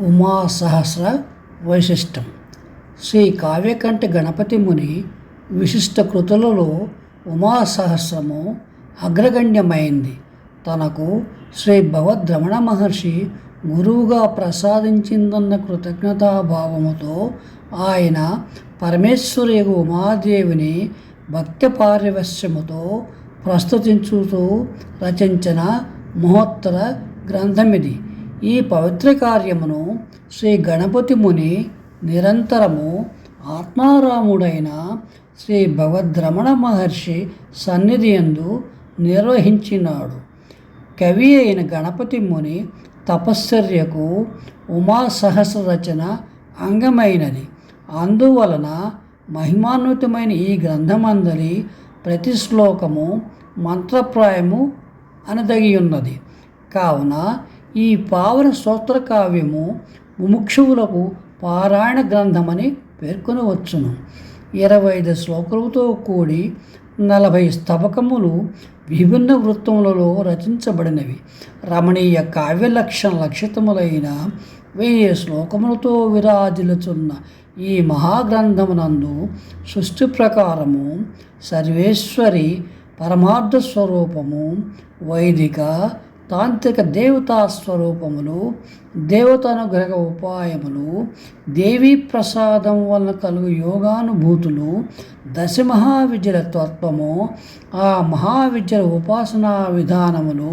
ఉమా సహస్ర వైశిష్టం. శ్రీ కావ్యకంఠ గణపతి ముని విశిష్ట కృతులలో ఉమా సహస్రము అగ్రగణ్యమైంది. తనకు శ్రీ భగవద్రమణ మహర్షి గురువుగా ప్రసాదించిందన్న కృతజ్ఞతాభావముతో ఆయన పరమేశ్వరి ఉమాదేవిని భక్తి పారివశ్యముతో ప్రస్తుతించుతూ రచించిన మహోత్తర గ్రంథమిది. ఈ పవిత్ర కార్యమును శ్రీ గణపతి ముని నిరంతరము ఆత్మారాముడైన శ్రీ భగవద్రమణ మహర్షి సన్నిధియందు నిర్వహించినాడు. కవి అయిన గణపతి ముని తపశ్చర్యకు ఉమా సహస్ర రచన అంగమైనది. అందువలన మహిమాన్వితమైన ఈ గ్రంథమందలి ప్రతి శ్లోకము మంత్రప్రాయము అనదగి ఉన్నది కావున ఈ పావన స్తోత్ర కావ్యము ముముక్షువులకు పారాయణ గ్రంథమని పేర్కొనవచ్చును. ఇరవై ఐదు శ్లోకములతో కూడి నలభై స్తబకములు విభిన్న వృత్తములలో రచించబడినవి. రమణీయ కావ్య లక్షణ లక్షితములైన వెయ్యి శ్లోకములతో విరాజిల్లుచున్న ఈ మహాగ్రంథమునందు సృష్టి ప్రకారము సర్వేశ్వరి పరమార్థ స్వరూపము వైదిక తాంత్రిక దేవతా స్వరూపములు దేవతానుగ్రహ ఉపాయములు దేవీ ప్రసాదం వలన కలుగు యోగానుభూతులు దశ మహావిద్యల తత్వము ఆ మహావిద్యల ఉపాసనా విధానములు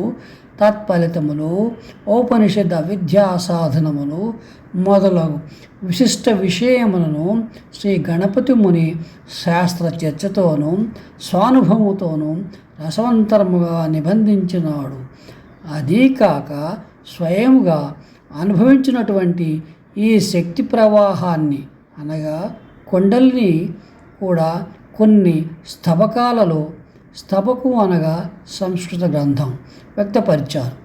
తత్ఫలితములు ఉపనిషద్ విద్యా సాధనములు మొదలగు విశిష్ట విషయములను శ్రీ గణపతి ముని శాస్త్ర చర్చతోనూ స్వానుభవముతోనూ రసవంతరముగా నిబంధించినాడు. అదీ కాక స్వయంగా అనుభవించినటువంటి ఈ శక్తి ప్రవాహాన్ని అనగా కొండల్ని కూడా కొన్ని స్తబకాలలో స్తబకు అనగా సంస్కృత గ్రంథం వ్యక్తపరిచారు.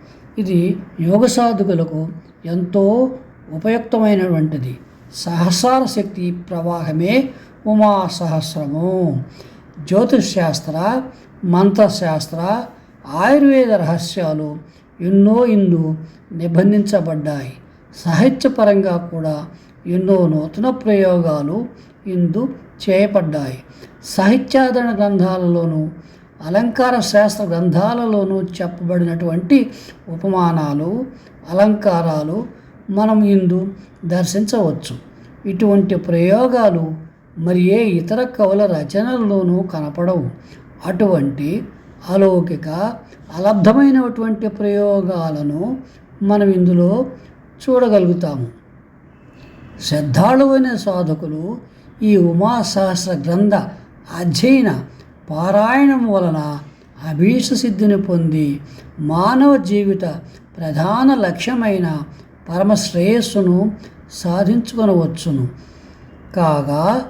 ఇది యోగ సాధకులకు ఎంతో ఉపయుక్తమైనటువంటిది. సహస్రార శక్తి ప్రవాహమే ఉమా సహస్రము జ్యోతిష్శాస్త్ర మంత్రశాస్త్ర ఆయుర్వేద రహస్యాలు ఎన్నో ఇందు నిబంధించబడ్డాయి. సాహిత్యపరంగా కూడా ఎన్నో నూతన ప్రయోగాలు ఇందు చేయబడ్డాయి. సాహిత్యాదరణ గ్రంథాలలోనూ అలంకార శాస్త్ర గ్రంథాలలోనూ చెప్పబడినటువంటి ఉపమానాలు అలంకారాలు మనం ఇందు దర్శించవచ్చు. ఇటువంటి ప్రయోగాలు మరి ఏ ఇతర కవుల రచనల్లోనూ కనపడవు. అటువంటి అలౌకిక అలబ్ధమైనటువంటి ప్రయోగాలను మనం ఇందులో చూడగలుగుతాము. శ్రద్ధాళువైన సాధకులు ఈ ఉమాశాస్త్ర గ్రంథ అధ్యయన పారాయణం వలన అభీష సిద్ధిని పొంది మానవ జీవిత ప్రధాన లక్ష్యమైన పరమశ్రేయస్సును సాధించుకొనవచ్చును. కాగా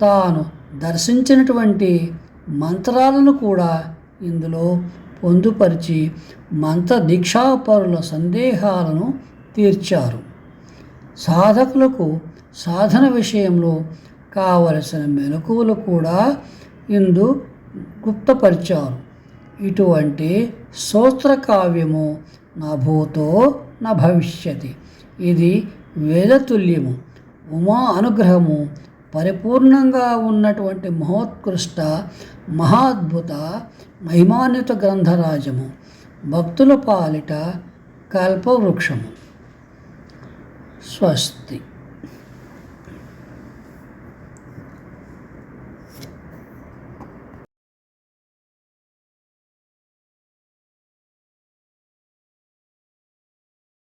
తాను దర్శించినటువంటి మంత్రాలను కూడా ఇందులో పొందుపరిచి మంత్ర దీక్షాపరుల సందేహాలను తీర్చారు. సాధకులకు సాధన విషయంలో కావలసిన మెలకువలు కూడా ఇందు గుప్తపరిచారు. ఇటువంటి స్తోత్ర కావ్యము నా భూతో నా భవిష్యతి ఇది వేదతుల్యము ఉమా అనుగ్రహము పరిపూర్ణంగా ఉన్నటువంటి మహోత్కృష్ట మహాద్భుత మహిమాన్విత గ్రంథరాజము భక్తుల పాలిట కల్పవృక్షము. స్వస్తి.